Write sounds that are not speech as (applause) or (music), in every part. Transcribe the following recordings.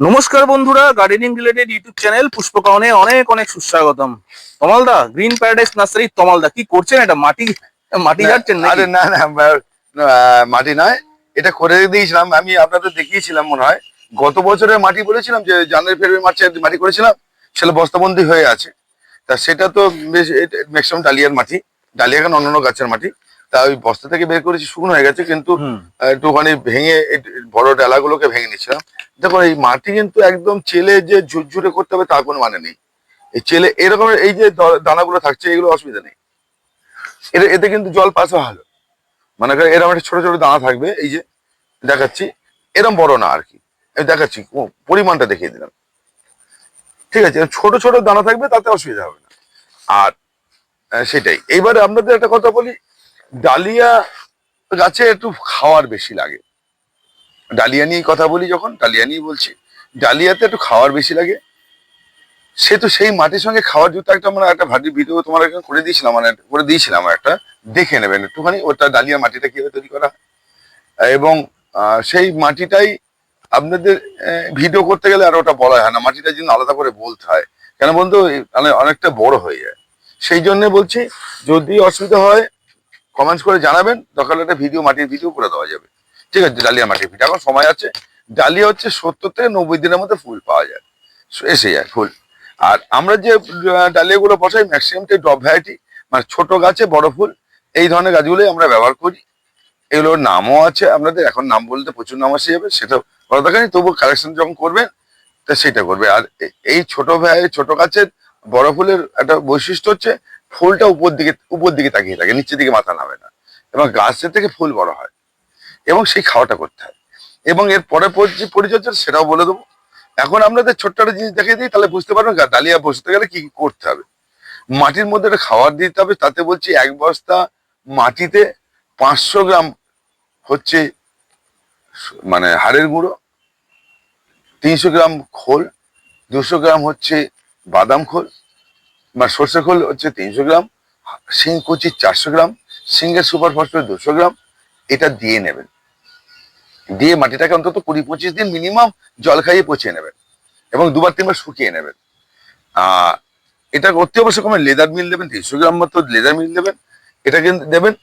নমস্কার বন্ধুরা gardening related YouTube channel পুষ্পকাওনে অনেক অনেক সুস্বাগতম। তমালদা গ্রিন প্যারাডাইস নার্সারি তমালদা কি করছেন এটা? মাটি মাটি ঝাড়ছেন আরে না না মাটি নয় এটা করে দিয়েছিলাম। আমি আপনাদের দেখিয়েছিলাম মনে হয়। গত বছরের মাটি বলেছিলাম যে জানুয়ারি ফেব্রুয়ারি মার্চে মাটি করেছিলাম সেটা বস্তাবন্দি হয়ে আছে। তা সেটা তো বেশ ম্যাক্সিমাম ডালিয়ার মাটি ডালিয়া কেন অন্যান্য গাছের মাটি। তা ওই বস্তা থেকে বের করেছি শুকনো হয়ে গেছে কিন্তু একটুখানি ভেঙে বড় ডালাগুলোকে ভেঙে নিচ্ছিলাম দেখো এই মাটি কিন্তু একদম চেলে যে ঝুরঝুরে করতে হবে তার কোনো মানে নেই। এই চেলে এরকম এই যে দানাগুলো থাকছে এগুলো অসুবিধা নেই। এতে এতে কিন্তু জল পাস ভালো মানে করে এরকম একটা ছোট ছোট দানা থাকবে এই যে দেখাচ্ছি। এরকম বড় না আর কি। আমি দেখাচ্ছি পরিমাণটা দেখিয়ে দিলাম। ঠিক আছে ছোট ছোট দানা থাকবে তাতে অসুবিধা হবে না। আর সেটাই। এইবারে আপনাদের একটা কথা বলি ডালিয়া গাছে একটু খাওয়ার বেশি লাগে। ডালিয়া নিয়ে কথা বলি যখন, ডালিয়া নিয়ে বলছি। ডালিয়াতে একটু খাওয়ার বেশি লাগে। সে তো সেই মাটির সঙ্গে খাওয়ার জুতো একটা মানে একটা ভারী ভিডিও তোমার এখানে করে দিয়েছিলাম মানে করে দিয়েছিলাম একটা। দেখে নেবেন একটুখানি, ওটা ডালিয়া মাটিটা কীভাবে তৈরি করা। এবং সেই মাটিটাই আপনাদের ভিডিও করতে গেলে আর ওটা বলা হয় না। মাটিটা যেন আলাদা করে বলতে হয়। কেন বলতো তাহলে অনেকটা বড় হয়ে যায়। সেই জন্য বলছি, যদি অসুবিধা হয় কমেন্টস করে জানাবেন, দরকার হলে একটা ভিডিও মাটির ভিডিও করে দেওয়া যাবে। ঠিক আছে, ডালিয়া মাটির ভিডিও এখন সময় আছে। ডালিয়া হচ্ছে সত্তর থেকে নব্বই দিনের মধ্যে ফুল পাওয়া যায়। এসে যায় ফুল। আর আমরা যে ডালিয়াগুলো বসাই ম্যাক্সিমামটাই ডব ভ্যারাইটি মানে ছোট গাছে বড় ফুল, এই ধরনের গাছগুলোই আমরা ব্যবহার করি। এগুলোর নামও আছে আপনাদের, এখন নাম বলতে প্রচুর নাম আসে যাবে, সেটা বড় দরকার নেই তবু কালেকশন যখন করবেন, তা সেটা করবে। আর এই ছোট ছোট গাছের বড় ফুলের একটা বৈশিষ্ট্য হচ্ছে ফুলটা উপর দিকে উপর দিকে তাকিয়ে থাকে, নিচের দিকে মাথা নামে না। এবং গাছের থেকে ফুল বড় হয়। এবং সেই খাওয়াটা করতে হয়। এবং এর পরে যে পরিচর্যা, সেটাও বলে দেবো। এখন আমরা আপনাদের ছোট্ট একটা জিনিস দেখিয়ে দিই, তাহলে বুঝতে পারবেন ডালিয়া বসতে গেলে কি করতে হবে। মাটির মধ্যে একটা খাবার দিতে হবে, তাতে বলছি এক বস্তা মাটিতে পাঁচশো গ্রাম হচ্ছে মানে হাড়ের গুঁড়ো, তিনশো গ্রাম খোল, দুশো গ্রাম হচ্ছে বাদাম খোল বা সর্ষে খোল হচ্ছে তিনশো গ্রাম, শিং কুচি চারশো গ্রাম সিঙ্গের সুপার ফসফেট দুশো গ্রাম, এটা দিয়ে নেবেন। দিয়ে মাটিটাকে অন্তত কুড়ি পঁচিশ দিন মিনিমাম জল খাইয়ে পচিয়ে নেবেন এবং দুবার তিনবার শুকিয়ে নেবেন। এটা অতি অবশ্যই কমে লেদার মিল দেবেন, তিনশো গ্রাম মতো লেদার মিল দেবেন, এটা কিন্তু দেবেন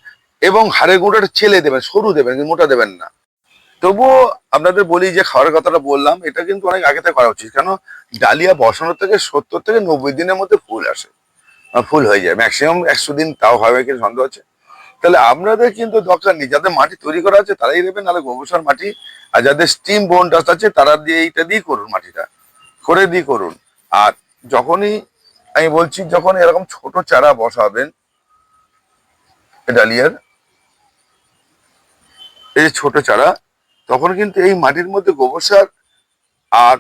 এবং হাড়ের গুঁড়োটা ছেলে দেবেন, সরু দেবেন মোটা দেবেন না। তবুও আপনাদের বলি যে খাওয়ার কথাটা বললাম, এটা কিন্তু অনেক আগে থেকে করা উচিত। কেন? ডালিয়া বসানোর থেকে সত্তর থেকে নব্বই দিনের মধ্যে ফুল আসে। ফুল হয়ে যায়। ম্যাক্সিমাম একশো দিন তাও হবে কি সন্দেহ আছে? তাহলে আপনাদের কিন্তু দরকার নেই। যাদের মাটি তৈরি করা আছে, তারাই দেবেন। নাহলে গোবর মাটি আর যাদের স্টিম বোন ডাস্ট আছে, তারা দিয়ে এইটা দিয়ে করুন মাটিটা। করে দিয়ে করুন। আর যখনই আমি বলছি, যখন এরকম ছোট চারা বসাবেন ডালিয়ার, এই ছোট চারা তখন কিন্তু এই মাটির মধ্যে গোবর সার আর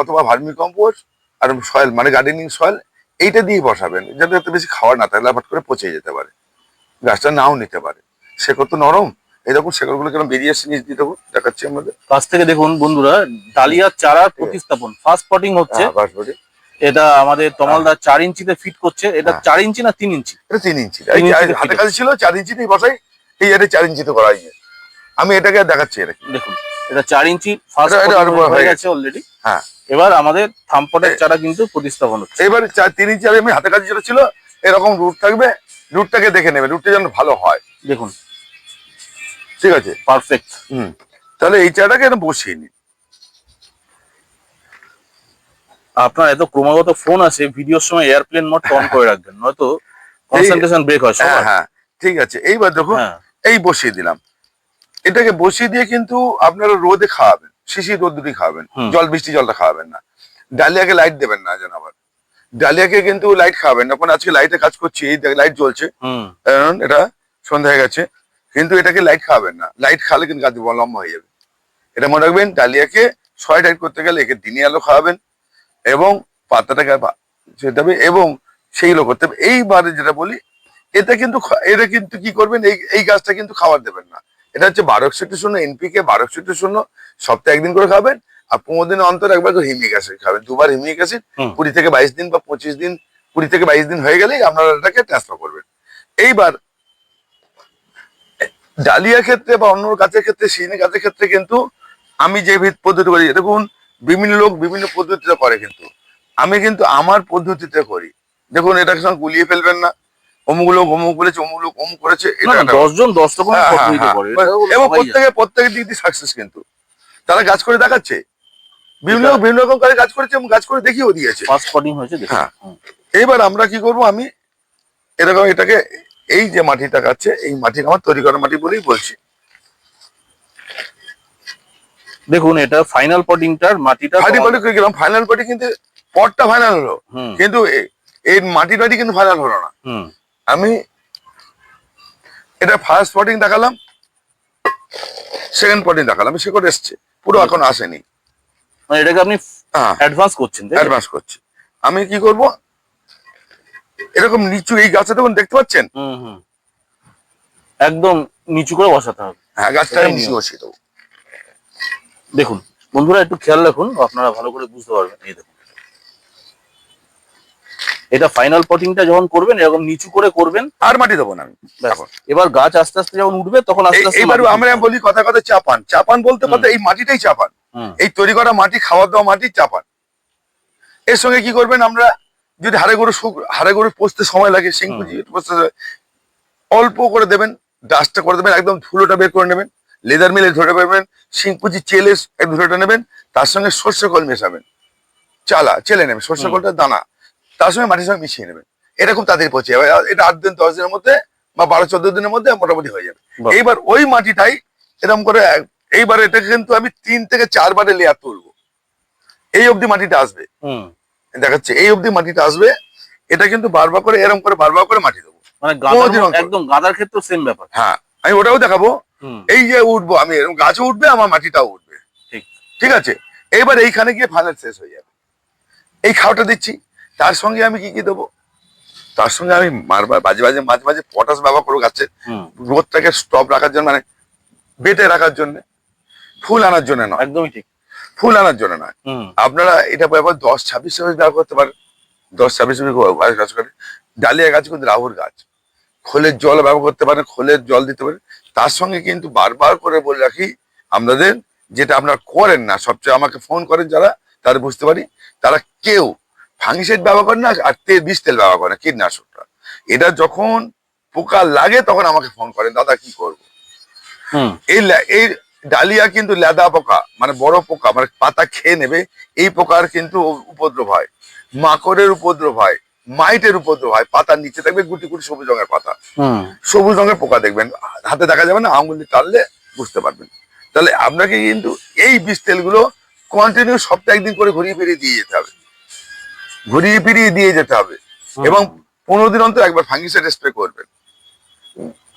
অথবা ভার্মি কম্পোস্ট আর সয়েল মানে গার্ডেনিং সয়েল এইটা দিয়ে বসাবেন যাতে এত বেশি খাওয়ার না থাকলে হঠাৎ করে পচে যেতে পারে। গাছটা নাও নিতে পারে। শেকড় তো নরম। এই দেখুন শেকড়গুলো কেন বেরিয়ে আসছে নিচ দিয়ে দেখাচ্ছি আমাদের কাছ থেকে দেখুন বন্ধুরা ডালিয়ার চারার প্রতিস্থাপন। ফার্স্ট পটিং হচ্ছে। হ্যাঁ। এটা আমাদের তমালদা চার ইঞ্চিতে ফিট করছে। এটা হ্যাঁ। চার ইঞ্চি না তিন ইঞ্চি? এটা তিন ইঞ্চি। হাতে কাছে ছিল চার ইঞ্চিতেই বসাই। এই এটা চার ইঞ্চিতে করা হয়েছে আমি এটাকে দেখাচ্ছি এটা। দেখুন এটা চার ইঞ্চি ফার্স্ট হয়ে গেছে অলরেডি হ্যাঁ। এবার আমাদের থামপটের চারা কিন্তু প্রতিস্থাপন হচ্ছে। এবার চার তিন ইঞ্চি আর আমি হাতে কাছে যেটা ছিল এরকম রুট থাকবে রুটটাকে দেখে নেবে রুটটা যেন ভালো হয়। দেখুন। ঠিক আছে? পারফেক্ট হুম। তাহলে এই এটা বসিয়ে নিন আপনার এত ক্রমাগত ফোন আছে ভিডিওর সময় এয়ারপ্লেন মোড অন করে রাখবেন নয়তো কনসেন্ট্রেশন ব্রেক হয় হ্যাঁ হ্যাঁ। ঠিক আছে। এইবার দেখুন হ্যাঁ। এই বসিয়ে দিলাম। এটাকে বসিয়ে দিয়ে কিন্তু আপনারা রোদে খাওয়াবেন শিশি রোদ দুটি খাওয়াবেন জল বৃষ্টি জলটা খাওয়াবেন না। ডালিয়াকে লাইট দেবেন না যেন আবার। ডালিয়াকে কিন্তু লাইট খাওয়াবেন না। আজকে লাইটে কাজ করছি এই লাইট জ্বলছে। কারণ এটা সন্ধ্যা হয়ে গেছে। কিন্তু এটাকে লাইট খাওয়াবেন না। লাইট খাওয়ালে কিন্তু গাছ লম্বা হয়ে যাবে। এটা মনে রাখবেন ডালিয়াকে ছয় টাইট করতে গেলে একে দিনে আলো খাওয়াবেন এবং পাতাটাকে যেতে হবে এবং সেইগুলো করতে হবে। এইবারে যেটা বলি এটা কিন্তু এটা কিন্তু কি করবেন? এই এই গাছটা কিন্তু খাবার দেবেন না। এটা হচ্ছে বারো একষট্টি শূন্য এনপিকে বারো একষট্টি শূন্য সপ্তাহে একদিন করে খাবেন আর পনেরো দিন অন্তর একবার করে হিমিক অ্যাসিড খাবেন। দুবার হিমিক অ্যাসিড কুড়ি থেকে বাইশ দিন বা পঁচিশ দিন কুড়ি থেকে বাইশ দিন হয়ে গেলেই আপনারা এটাকে ট্রান্সফার করবেন। এইবার ডালিয়া ক্ষেত্রে বা অন্য গাছের ক্ষেত্রে সিজনে গাছের ক্ষেত্রে কিন্তু আমি যে ভিত পদ্ধতি করি দেখুন বিভিন্ন লোক বিভিন্ন পদ্ধতিতে করে কিন্তু। আমি কিন্তু আমার পদ্ধতিতে করি। দেখুন এটাকে সঙ্গে গুলিয়ে ফেলবেন না। অমুক লোক অমুক বলেছে অমুক লোক অমুক করেছে দশজন দশ রকম হ্যাঁ, হ্যাঁ, হ্যাঁ। তো এবং প্রত্যেকে প্রত্যেকের দিক দিয়ে সাকসেস কিন্তু। তারা কাজ করে দেখাচ্ছে। বিভিন্ন বিভিন্ন রকম করে কাজ করেছে এবং কাজ করে দেখিয়েও দিয়েছে। হ্যাঁ। হুম। এইবার আমরা কি করব আমি এরকম এটাকে এই যে মাটিটা কাছে এই মাটি আমার তৈরি করা মাটি বলেই বলছি। দেখুন এটা ফাইনাল পটিংটার মাটিটা ফাইনাল পটি কিন্তু পটটা ফাইনাল হলো। কিন্তু এ- এই মাটি টাটি কিন্তু ফাইনাল হলো না। আমি এটা ফার্স্ট পটিং দেখালাম সেকেন্ড পটিং দেখালাম সেকট এসছে পুরো এখন আসেনি। মানে এটাকে আপনি অ্যাডভান্স করছেন অ্যাডভান্স করছি। আমি কি করব? এরকম নিচু এই গাছটা দেখুন দেখতে পাচ্ছেন? হুম হুম। একদম নিচু করে বসাতে হবে। হ্যাঁ গাছটা নিচু। বসিয়ে দেবো। দেখুন বন্ধুরা একটু খেয়াল রাখুন আপনারা ভালো করে বুঝতে পারবেন। এই দেখুন। এটা ফাইনাল পটিংটা যখন করবেন এরকম নিচু করে করবেন আর মাটি দেবো না আমি। এবার গাছ আস্তে আস্তে যখন উঠবে তখন আস্তে আস্তে আমরা বলি কথা কথা চাপান। চাপান বলতে বলতে এই মাটিটাই চাপান। এই তৈরি করা মাটি খাওয়া দাওয়া মাটি চাপান। এর সঙ্গে কি করবেন আমরা যদি হাড়ে গরু শুক- হাড়ে গরু পোষতে সময় লাগে সিংকুচি অল্প করে দেবেন ডাস্টটা করে দেবেন একদম ধুলোটা বের করে নেবেন লেদার মিলে ধরে পারবেন শিংকুচি চেলে এক ধুলোটা নেবেন তার সঙ্গে সর্ষে কল মেশাবেন। চালা চেলে নেবেন সর্ষে কলটা দানা। তার সঙ্গে মাটির সঙ্গে মিশিয়ে নেবেন এটা খুব তাড়াতাড়ি পচে যাবে। এটা আট দিন দশ দিনের মধ্যে বা বারো চোদ্দ দিনের মধ্যে মোটামুটি হয়ে যাবে। এইবার ওই মাটিটাই এরকম করে এইবার এটাকে কিন্তু আমি তিন থেকে চারবারে লেয়ার তুলবো। এই অবধি মাটিটা আসবে। দেখাচ্ছে এই অবধি মাটিটা আসবে। এটা কিন্তু বারবার করে এরকম করে বারবার করে মাটি দেবো। মানে। একদম গাঁদার ক্ষেত্রে সেম ব্যাপার। হ্যাঁ আমি ওটাও দেখাবো। হুম। এই যে উঠবো আমি এরকম গাছও উঠবে আমার মাটিটাও উঠবে। ঠিক। ঠিক আছে? এইবার এইখানে গিয়ে ফাইনাল শেষ হয়ে যাবে। এই খাওয়াটা দিচ্ছি। তার সঙ্গে আমি কি কি দেবো? তার সঙ্গে আমি মারবার মাঝে মাঝে মাঝে মাঝে পটাশ ব্যবহার করব গাছের রোদটাকে স্টপ রাখার জন্য মানে বেটে রাখার জন্য। ফুল আনার জন্য নয়। একদমই ঠিক। ফুল আনার জন্য নয়। আপনারা এটা ব্যবহার দশ ছাব্বিশ ছাব্বিশ ব্যবহার করতে পারেন। দশ ছাব্বিশ ছাব্বিশ গাছ করে ডালিয়া গাছ কিন্তু রাহুর গাছ। খোলের জল ব্যবহার করতে পারেন খোলের জল দিতে পারেন। তার সঙ্গে কিন্তু বারবার করে বলে রাখি আপনাদের যেটা আপনারা করেন না সবচেয়ে আমাকে ফোন করেন যারা তারা বুঝতে পারি তারা কেউ ফাঙ্গিসাইড ব্যবহার করে না আর তেল বিষ তেল ব্যবহার করেন না, কীটনাশকটা। এটা যখন পোকা লাগে তখন আমাকে ফোন করেন দাদা কি করব? এই এই ডালিয়া কিন্তু লেদা পোকা মানে বড় পোকা মানে পাতা খেয়ে নেবে এই পোকার কিন্তু উপদ্রব হয়। মাকড়ের উপদ্রব হয় মাইটের উপদ্রব হয় পাতার নিচে থাকবে গুটি গুটি সবুজ রঙের পাতা। সবুজ রঙের পোকা দেখবেন হাতে দেখা যাবে না আঙুল টানলে বুঝতে পারবেন। তাহলে আপনাকে কিন্তু এই বিষ তেলগুলো কন্টিনিউ সপ্তাহে একদিন করে ঘুরিয়ে ফিরিয়ে দিয়ে যেতে হবে। ঘুরিয়ে ফিরিয়ে দিয়ে যেতে হবে। এবং পনেরো দিন অন্তর একবার ফাঙ্গিসাইড স্প্রে করবেন।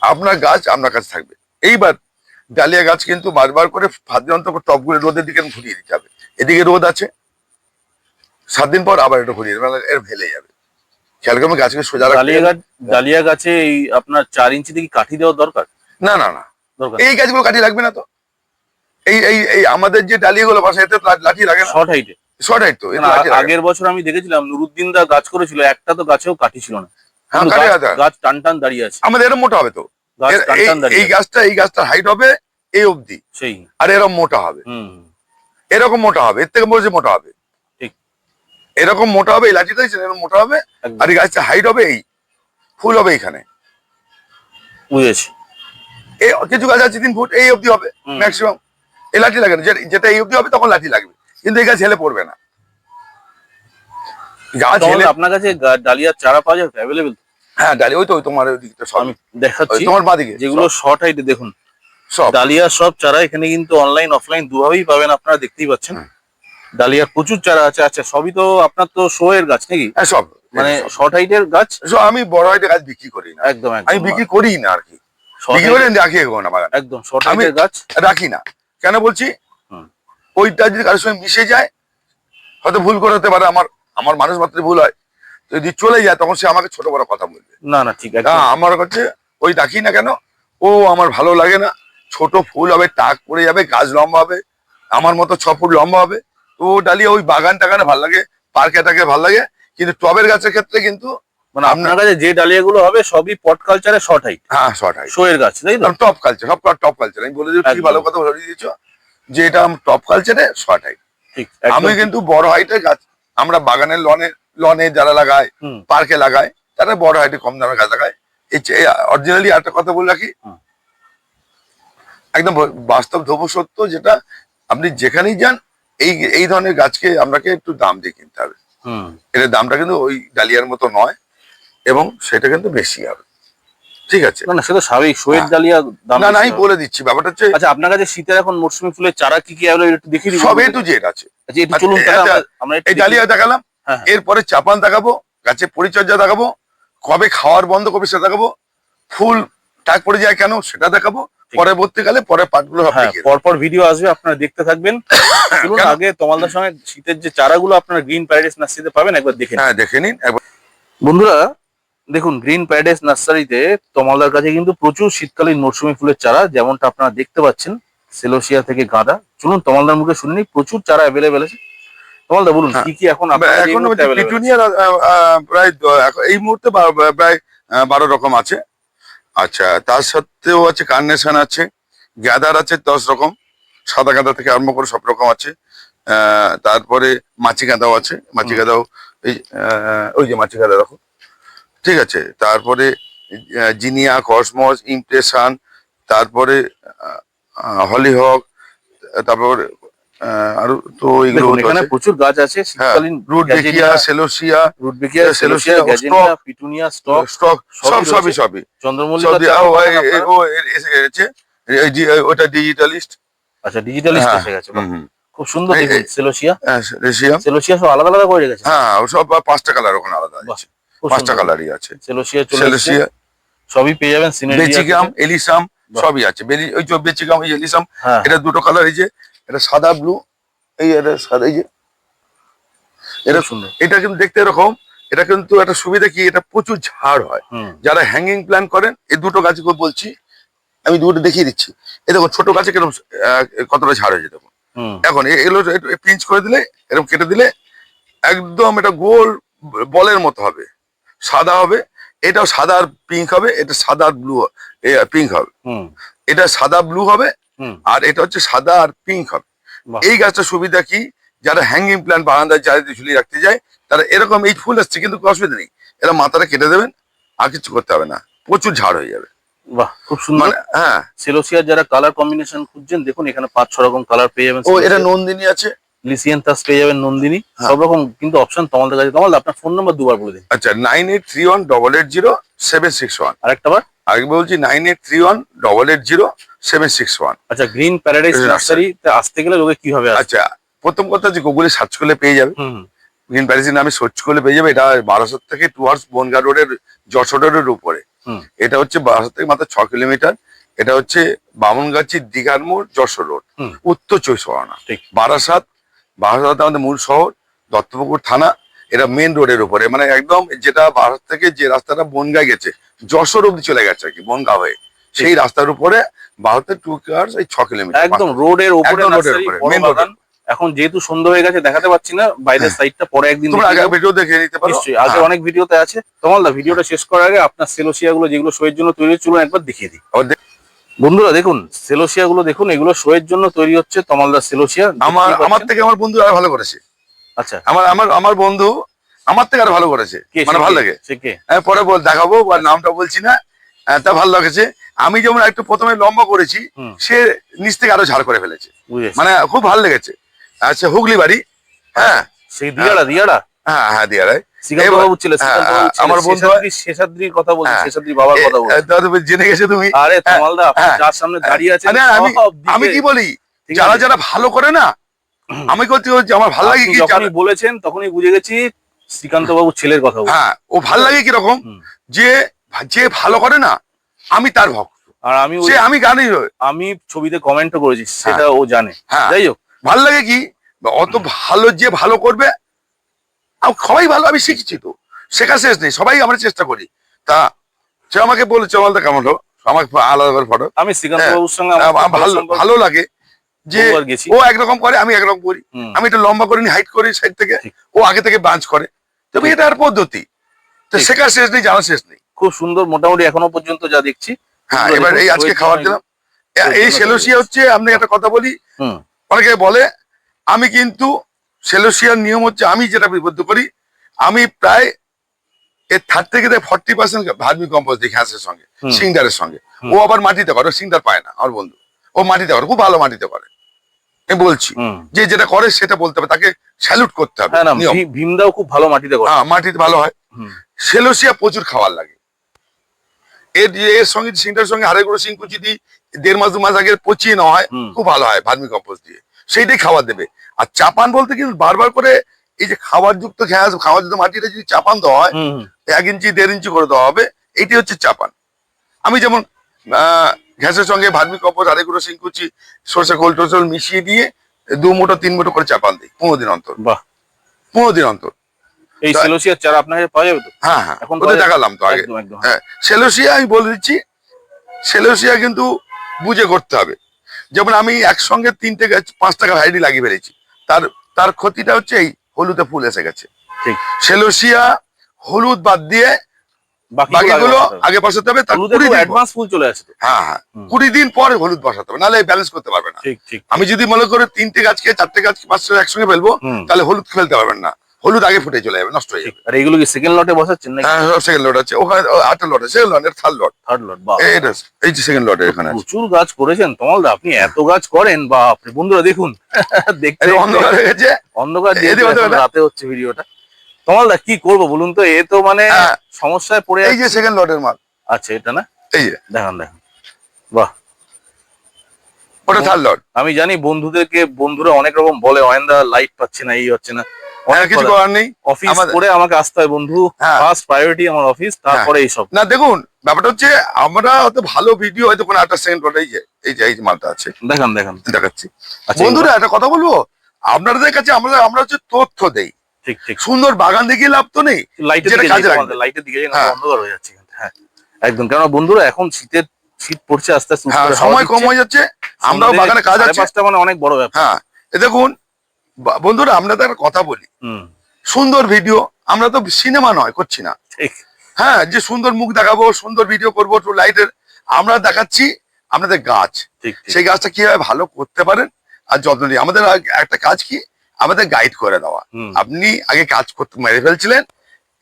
আপনার গাছ আপনার কাছে থাকবে। এইবার ডালিয়া গাছ কিন্তু বারবার করে সাত দিন অন্তর টপগুলো রোদের দিকে ঘুরিয়ে দিতে হবে। এদিকে রোদ আছে। সাত দিন পর আবার এটা ঘুরিয়ে দেবে এর ভেলে যাবে। খেয়াল করবেন গাছকে সোজা ডালিয়া গাছ ডালিয়া গাছে এই আপনার চার ইঞ্চি থেকে কাঠি দেওয়া দরকার? না না না। এই গাছগুলো কাটি লাগবে না তো। এই এই আমাদের যে ডালিয়াগুলো বাসা এতে লাঠি লাগে না। শর্ট হাইটে হাইট তো। আগের বছর আমি দেখেছিলাম নুরুদ্দিন দা গাছ করেছিল একটা তো গাছেও কাঠি ছিল না। হ্যাঁ কাটি গাছ- টান টান দাঁড়িয়ে আছে। আমাদের এরম মোটা হবে তো। এই- গাছটা এই গাছটার হাইট হবে এই অবধি। সেই। আর এরকম মোটা হবে। এরকম মোটা হবে। এর থেকে বলছে মোটা হবে। এরকম মোটা হবে এই লাঠিটা দিয়েছেন এরকম মোটা হবে। আর এই গাছটা হাইট হবে এই। ফুল হবে এইখানে। বুঝেছি। এই কিছু গাছ আছে তিন ফুট এই অবধি হবে ম্যাক্সিমাম এই লাঠি লাগে না। যেটা এই অবধি হবে তখন লাঠি লাগবে। কিন্তু এই গাছ হেলে পড়বে না। গাছ হেলে আপনার কাছে ডালিয়ার চারা পাওয়া যাবে? অ্যাভেলেবেল হ্যাঁ ডালি ওই তো তোমার ওই দিকটা সব দেখাচ্ছি। তোমার বাদিকে যেগুলো শর্ট হাইটে দেখুন। সব ডালিয়ার সব চারা এখানে কিন্তু অনলাইন অফলাইন দুভাবেই পাবেন আপনারা দেখতেই পাচ্ছেন। ডালিয়ার প্রচুর চারা আছে আচ্ছা সবই তো আপনার তো শো এর গাছ নাকি? হ্যাঁ সব। মানে। শর্ট হাইটের গাছ? আমি বড় হাইটে গাছ বিক্রি করি না। একদম আমি বিক্রি করি না আর কি। Short বিক্রি করে রাখি না বাগান। একদম শর্ট হাইটের গাছ? রাখি না। কেন বলছি। ওইটা যদি কারোর সঙ্গে মিশে যায় হয়তো ভুল করে হতে পারে আমার আমার মানুষ মাত্র ভুল হয়। যদি চলে যায় তখন সে আমাকে ছোট বড় কথা বলবে। না না ঠিক আছে। হ্যাঁ আমার কাছে ওই ডাকি না কেন ও আমার ভালো লাগে না ছোট ফুল হবে টাক পড়ে যাবে গাছ লম্বা হবে আমার মতো ছ ফুট লম্বা হবে তো ও ডালিয়া ওই বাগান টাগানে ভালো লাগে পার্কে টাকে ভালো লাগে কিন্তু টবের গাছের ক্ষেত্রে কিন্তু মানে আপনার কাছে যে ডালিয়াগুলো হবে সবই পট কালচারে শর্ট হাইট হ্যাঁ শর্ট হাইট শো এর গাছ তাই তো টপ কালচার সব টপ কালচার আমি বলে দিচ্ছি। ভালো কথা বলে দিয়েছ যে এটা টপ কালচারে শর্ট হাইট আমি কিন্তু বড় হাইটের গাছ আমরা বাগানের লনে লনে যারা লাগায় পার্কে লাগায় তারা বড় হাইটে কম দামের গাছ লাগায়। এই অরিজিনালি একটা কথা বলে রাখি। একদম বাস্তব ধ্রুব সত্য যেটা আপনি যেখানেই যান এই এই ধরনের গাছকে আপনাকে একটু দাম দিয়ে কিনতে হবে। হুম, এর দামটা কিন্তু ওই ডালিয়ার মতো নয় এবং সেটা কিন্তু বেশি হবে। ঠিক আছে। না না সে তো স্বাভাবিক শোয়ের হ্যাঁ। ডালিয়া দাম না না আমি বলে দিচ্ছি ব্যাপারটা হচ্ছে আচ্ছা আপনার কাছে শীতের এখন মরসুমি ফুলের চারা কি কি অ্যাভেলেবল একটু দেখিয়ে দিবেন সব এ টু জেড আছে। আচ্ছা একটু চলুন তাহলে আচ্ছা, আমরা- এই ডালিয়া দেখালাম। হ্যাঁ, হ্যাঁ। এরপরে চাপান দেখাবো গাছের পরিচর্যা দেখাবো কবে খাওয়ার বন্ধ কবে সেটা দেখাবো ফুল টাক পড়ে যায় কেন সেটা দেখাবো পরবর্তীকালে পরে পাঠগুলো। পরপর ভিডিও আসবে আপনারা দেখতে থাকবেন। (coughs) চলুন আগে তোমালদার সঙ্গে শীতের যে চারাগুলো আপনারা গ্রিন প্যারাডাইস নার্সারিতে পাবেন একবার দেখে। হ্যাঁ দেখে নিন। একবার বন্ধুরা দেখুন গ্রিন প্যারাডাইস নার্সারিতে তমালদার কাছে কিন্তু প্রচুর শীতকালীন মৌসুমী ফুলের চারা যেমনটা আপনারা দেখতে পাচ্ছেন সেলোসিয়া থেকে গাঁদা। চলুন তমালদার মুখে শুনে নিই প্রচুর চারা অ্যাভেলেবেল আছে। তমালদা বলুন হ্যাঁ। কি কি এখন এখন প্রায় এই মুহূর্তে প্রায় বারো রকম আছে। আচ্ছা তার সত্ত্বেও আছে কার্নেশন আছে গ্যাদার আছে দশ রকম সাদা গাঁদা থেকে আরম্ভ করে সব রকম আছে। আহ, তারপরে মাছি গাঁদাও আছে মাছি। গাঁদাও এই ওই যে মাছি গাঁদা দেখো। ঠিক আছে তারপরে জিনিয়া কসমস ইমপ্রেশন তারপরে হলিহক তারপর আরও তো এগুলো এখানে প্রচুর গাছ আছে হ্যাঁ শীতকালীন রুট দেখিয়া celosia rudbeckia celosia, celosia gazania petunia stock stock সব সবই সবই। চন্দ্রমল্লিকা ও, গেছে ওটা ডিজিটালিস্ট আচ্ছা ডিজিটালিস্ট এসে গেছে খুব সুন্দর দেখুন এই- সেলোসিয়া। সেলোসিয়া। সব আলাদা আলাদা করে রেখেছে হ্যাঁ ও সব পাঁচটা কালার ওখানে আলাদা আছে। পাঁচটা কালারই আছে। সেলোসিয়া সেলোসিয়া সবই পেয়ে যাবেন বেচিগাম এলিসাম সবই আছে। বেলি ওই যে বেচিগাম এই এলিসাম হ্যাঁ। এটা দুটো কালার এই যে এটা সাদা ব্লু এই এটা সাদা এই যে। এটা সুন্দর। এটা কিন্তু দেখতে এরকম এটা কিন্তু একটা সুবিধা কি এটা প্রচুর ঝাড় হয়। যারা হ্যাঙ্গিং প্ল্যান করেন এই দুটো গাছ বলছি আমি দুটো দেখিয়ে দিচ্ছি। এই দেখো ছোট গাছে কীরকম কতটা ঝাড় হয়েছে দেখো হুম। এখন এ- এগুলো পিঞ্চ করে দিলে এরকম কেটে দিলে একদম এটা গোল বলের মতো হবে। সাদা হবে এটাও সাদা আর পিঙ্ক হবে এটা সাদা আর ব্লু পিঙ্ক হবে। হুম। এটা সাদা ব্লু হবে আর এটা হচ্ছে সাদা আর পিঙ্ক হবে। এই গাছটার সুবিধা কি? যারা হ্যাঙ্গিং প্ল্যান্ট বারান্দায় চারিদিকে ঝুলিয়ে রাখতে যায় তারা এরকম এই ফুল আসছে কিন্তু কোনো অসুবিধা নেই। এরা মাথাটা কেটে দেবেন আর কিছু করতে হবে না। প্রচুর ঝাড় হয়ে যাবে। বাহ খুব সুন্দর। মানে হ্যাঁ। সেলোসিয়ার যারা কালার কম্বিনেশন খুঁজছেন দেখুন এখানে পাঁচ ছ রকম কালার পেয়ে যাবেন ও এটা নন্দিনী আছে। পেয়ে যাবেন নন্দিনী। হ্যাঁ। সব রকম কিন্তু অপশন তোমাদের কাছে। তোমাদের আপনার ফোন নাম্বার দুবার বলে দিন। আচ্ছা nine eight three one double eight zero seven six one আরেকটা বার। আগে বলছি nine eight three one double eight zero seven six one আচ্ছা গ্রিন প্যারাডাইস নার্সারিতে আসতে গেলে লোকে কীভাবে আচ্ছা প্রথম কথা যে গুগলে সার্চ করলে পেয়ে যাবে। হুম গ্রিন প্যারিসের নামে সার্চ করলে পেয়ে যাবে। এটা বারাসত থেকে টুয়ার্স বনগা রোডের যশোর রোডের উপরে। এটা হচ্ছে বারাসত থেকে মাত্র ছ কিলোমিটার। এটা হচ্ছে বামনগাছি দিঘার মোড় যশোর রোড উত্তর চব্বিশ পরগনা। ঠিক। বারাসাত বারাসাত আমাদের মূল শহর দত্তপুকুর থানা এটা মেন রোডের উপরে। মানে একদম যেটা বারাসাত থেকে যে রাস্তাটা বনগায় গেছে যশোর অব্দি চলে গেছে আর কি বনগা হয়ে। সেই রাস্তার উপরে ভারতের টু কার্স এই ছ কিলোমিটার একদম রোডের উপরে নার্সারি উপরে, বাগান। এখন যেহেতু সন্ধ্যা হয়ে গেছে দেখাতে পাচ্ছি না বাইরের সাইডটা পরে একদিন তোমরা আগে ভিডিও দেখে নিতে পারো। নিশ্চয়ই আগে হ্যাঁ। অনেক ভিডিওতে আছে। তোমালদা ভিডিওটা শেষ করার আগে আপনার সেলোসিয়া গুলো যেগুলো শোয়ের জন্য তৈরি চলুন একবার দেখিয়ে দিই। বন্ধুরা দেখুন সেলোসিয়া গুলো দেখুন এগুলো শোয়ের জন্য তৈরি হচ্ছে তমালদা সেলোসিয়া আমার আমার থেকে আমার বন্ধু আরও ভালো করেছে। আচ্ছা। আমার আমার আমার বন্ধু আমার থেকে আরও ভালো করেছে। মানে ভালো লাগে। আমি পরে বল দেখাবো আর নামটা বলছি না। আহ, তা ভালো লাগেছে। আমি যেমন একটু প্রথমে লম্বা করেছি সে নিচ থেকে আরও ঝাড় করে ফেলেছে। মানে খুব ভালো লেগেছে। আচ্ছা হুগলি বাড়ি হ্যাঁ। সেই দিয়াড়া দিয়াড়া? হ্যাঁ হ্যাঁ হ্যাঁ, বাবু ছিল আমার বন্ধু- শেষাদ্রির কথা বলছি হ্যাঁ। শেষাদ্রি বাবার কথা বলছি। জেনে গেছো তুমি? আরে তমালদা যার সামনে দাঁড়িয়ে আরে, আমি আমি কি বলি? যারা যারা ভালো করে না আমি করতে আমার ভালো লাগে কি যখনই বলেছেন তখনই বুঝে গেছি শ্রীকান্ত বাবু ছেলের কথা হ্যাঁ ও ভালো লাগে কীরকম? যে যে ভালো করে না আমি তার ভক্ত। আর আমি সে আমি গানই আমি ছবিতে কমেন্টও করেছি সেটা ও জানে। হ্যাঁ। যাই হোক। ভালো লাগে কি? অত ভালো যে ভালো করবে সবাই ভালো আমি শিখছি তো। শেখা শেষ নেই সবাই আমরা চেষ্টা করি। তা সে আমাকে বলে চমালটা কেমন হলো? আমাকে আলাদা করে ফটো। আমি হ্যাঁ, সঙ্গে ভালো ভালো লাগে যে ও একরকম করে আমি একরকম করি। আমি একটু লম্বা করি হাইট করি সাইড থেকে। ও আগে থেকে বাঞ্চ করে। তবে এটা আর পদ্ধতি। তো শেখার শেষ নেই জানার শেষ নেই। খুব সুন্দর মোটামুটি এখনও পর্যন্ত যা দেখছি। হ্যাঁ এবার এই আজকে খাবার দিলাম। এই সেলোসিয়া হচ্ছে আপনি একটা কথা বলি। অনেকে বলে আমি কিন্তু সেলোসিয়ার নিয়ম হচ্ছে আমি যেটা বিবদ্ধ করি আমি প্রায় এর থার্ড থেকে ফর্টি পার্সেন্ট ভার্মি কম্পোজ দিই ঘ্যাসের সঙ্গে। সিংডারের সঙ্গে। ও আবার মাটিতে ও সিংডার পায় না আমার বন্ধু। ও মাটিতে করে খুব ভালো মাটিতে করে আমি বলছি যে যেটা করে সেটা বলতে হবে তাকে স্যালুট করতে হবে হ্যাঁ ভীমদাও খুব ভালো মাটিতে করে। হ্যাঁ মাটিতে ভালো হয়। সেলোসিয়া প্রচুর খাবার লাগে। এর এর সঙ্গে সিংটার সঙ্গে আড়াই গুঁড়ো সিং কুচি দিই দেড় মাস দু মাস আগে পচিয়ে নেওয়া হয় খুব ভালো হয় ভার্মি কম্পোস্ট দিয়ে। সেইটাই খাবার দেবে। আর চাপান বলতে কিন্তু বারবার করে এই যে খাবার যুক্ত ঘ্যাস খাবার যুক্ত মাটিটা যদি চাপান দেওয়া হয়। এক ইঞ্চি দেড় ইঞ্চি করে দেওয়া হবে এইটি হচ্ছে চাপান। আমি যেমন ঘ্যাসের সঙ্গে ভার্মি কম্পোস্ট আরেকগুলো সিংকুচি সরষে খোল টোসল মিশিয়ে দিয়ে দু মুঠো তিন মুঠো করে চাপান দিই পনেরো দিন অন্তর। বাহ। পনেরো দিন অন্তর। এই সেলোসিয়ার চারা আপনার পাওয়া যাবে তো? হ্যাঁ হ্যাঁ এখন ওদের দেখালাম তো আগে। হ্যাঁ সেলোসিয়া আমি বলে দিচ্ছি সেলোসিয়া কিন্তু বুঝে করতে হবে। যেমন আমি একসঙ্গে তিনটে পাঁচ টাকা ভ্যারাইটি লাগিয়ে ফেলেছি। তার তার ক্ষতিটা হচ্ছে এই হলুদে ফুল এসে গেছে। সেলোসিয়া হলুদ বাদ দিয়ে বাকিগুলো আগে বসাতে হবে। তার কুড়ি দিন পর- অ্যাডভান্স ফুল চলে আসে হ্যাঁ হ্যাঁ। কুড়ি দিন পর হলুদ বসাতে হবে নাহলে ব্যালেন্স করতে পারবে না। আমি যদি মনে করি তিনটে গাছকে চারটে গাছকে পাঁচটা একসঙ্গে ফেলব তাহলে হলুদ ফেলতে পারবেন না। হলুদ আগে ফুটে চলে যাবে নষ্ট হয়ে যাবে। আর এগুলো কি সেকেন্ড লটে বসাচ্ছেন নাকি? হ্যাঁ সেকেন্ড লট আছে। ওখানে আটটা লট আছে second lot third lot third lot বা এটা এই যে সেকেন্ড লট এখানে আছে। প্রচুর গাছ করেছেন তমালদা আপনি এত গাছ করেন বা আপনি বন্ধুরা দেখুন। (laughs) দেখতে অন্ধকার হয়ে গেছে অন্ধকার রাতে হচ্ছে ভিডিওটা। তমালদা কি করব বলুন তো? এ তো মানে হ্যাঁ। সমস্যায় পড়ে এই যে সেকেন্ড লটের মাল। আছে এটা না? এই যে। দেখান দেখান। বাহ। ওটা থার্ড লট আমি জানি বন্ধুদেরকে বন্ধুরা অনেক রকম বলে অয়েন্দা লাইট পাচ্ছে না এই হচ্ছে না। অনেক অনেক কিছু করার নেই। অফিস করে আমাকে আসতে হয় বন্ধু। হ্যাঁ। ফার্স্ট প্রায়োরিটি আমার অফিস তারপরে এইসব না দেখুন ব্যাপারটা হচ্ছে আমরা অত ভালো ভিডিও হয়তো কোনো একটা সেকেন্ড এই যে এই যে এই মালটা আছে। দেখান দেখান। দেখাচ্ছি। আচ্ছা বন্ধুরা একটা কথা বলব? আপনাদের কাছে আমরা আমরা হচ্ছে তথ্য দেই। ঠিক ঠিক। সুন্দর বাগান দেখিয়ে লাভ তো নেই। লাইটের দিকে লাইটের দিকে হ্যাঁ। অন্ধকার হয়ে যাচ্ছে হ্যাঁ। একদম কেন বন্ধুরা এখন শীতের শীত পড়ছে আস্তে আস্তে হ্যাঁ সময় কম হয়ে যাচ্ছে। আমরাও বাগানে কাজ আছে। পাঁচটা মানে অনেক বড় ব্যাপার। হ্যাঁ। এ দেখুন বন্ধুরা আপনাদের একটা কথা বলি। সুন্দর ভিডিও আমরা তো সিনেমা নয় করছি না। হ্যাঁ যে সুন্দর মুখ দেখাবো সুন্দর ভিডিও করব টু লাইটের আমরা দেখাচ্ছি আপনাদের গাছ। সেই গাছটা কীভাবে ভালো করতে পারেন আর যত্ন নিয়ে। আমাদের একটা কাজ কি? আমাদের গাইড করে দেওয়া। আপনি আগে কাজ করতে মেরে ফেলছিলেন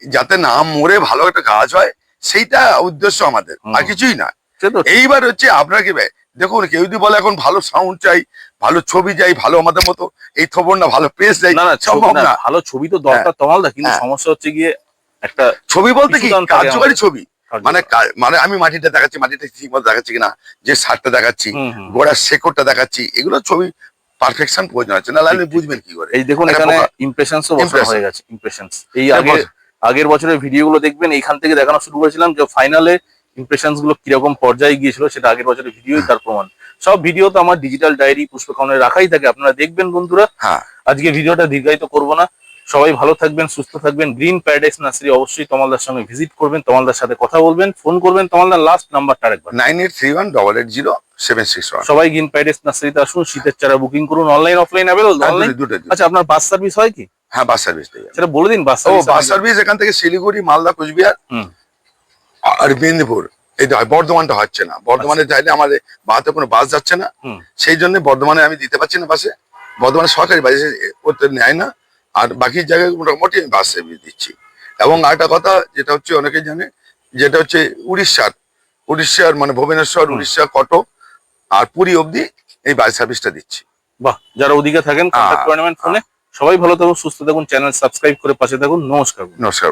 যাতে না মরে ভালো একটা কাজ হয় সেইটা উদ্দেশ্য আমাদের আর কিছুই না এইবার হচ্ছে আপনাকে বে- দেখুন কেউ যদি বলে এখন ভালো সাউন্ড চাই ভালো ছবি যাই ভালো আমাদের মতো এই থবর না ভালো না না সম্ভব না ভালো ছবি তো দরকার তমালদা কিন্তু হ্যাঁ। সমস্যা হচ্ছে গিয়ে একটা ছবি বলতে কি? কার্যকারী ছবি। মানে মানে আমি মাটিটা দেখাচ্ছি মাটিটা ঠিক মতো দেখাচ্ছি কিনা যে সারটা দেখাচ্ছি। গোড়ার শেকড়টা দেখাচ্ছি এগুলো ছবি পারফেকশন প্রয়োজন আছে না আপনি বুঝবেন কি করে। এই দেখুন এখানে ইমপ্রেশনস হয়ে গেছে ইমপ্রেশনস এই আগে আগের বছরের ভিডিও গুলো দেখবেন এইখান থেকে দেখানো শুরু করেছিলাম যে ফাইনালে ইমপ্রেশনসগুলো কীরকম পর্যায়ে গিয়েছিল সেটা আগের বছরের ভিডিওই তার প্রমাণ। সব ভিডিও তো আমার ডিজিটাল ডায়েরি পুষ্পকামনে রাখাই থাকে। আপনারা দেখবেন বন্ধুরা হ্যাঁ। আজকে ভিডিওটা দীর্ঘায়িত করব না। সবাই ভালো থাকবেন সুস্থ থাকবেন। গ্রিন প্যারাডাইস নার্সারি অবশ্যই তমালদার সঙ্গে ভিজিট করবেন তমালদার সাথে কথা বলবেন ফোন করবেন। তমালদার লাস্ট নাম্বারটা আরেকবার। Nine eight three one double eight zero seven six one সবাই গ্রিন প্যারাডাইস নার্সারিতে আসুন শীতের চারা বুকিং করুন অনলাইন অফলাইন অ্যাভেলেবল আচ্ছা আপনার বাস সার্ভিস হয় কি? হ্যাঁ বাস সার্ভিস সেটা বলে দিন বাস ও সার্ভিস বাস সার্ভিস এখান থেকে শিলিগুড়ি মালদা কোচবিহার হুম। আর মেদিনীপুর। এই বর্ধমানটা হচ্ছে না। বর্ধমানে চাইলে আমাদের বাসে কোনো বাস যাচ্ছে না। সেই জন্য বর্ধমানে আমি দিতে পারছি না বাসে। বর্ধমানে সরকারি বাসে করতে নেয় না। আর বাকি জায়গায় মোটামুটি আমি বাস দিচ্ছি। এবং আরেকটা কথা যেটা হচ্ছে অনেকে জানে যেটা হচ্ছে উড়িষ্যার। উড়িষ্যার মানে ভুবনেশ্বর। উড়িষ্যা কটক আর পুরী অবধি এই বাস সার্ভিসটা দিচ্ছি। বাহ যারা ওদিকে থাকেন কন্ট্যাক্ট ফোনে সবাই ভালো থাকুন সুস্থ থাকুন চ্যানেল সাবস্ক্রাইব করে পাশে থাকুন। নমস্কার নমস্কার।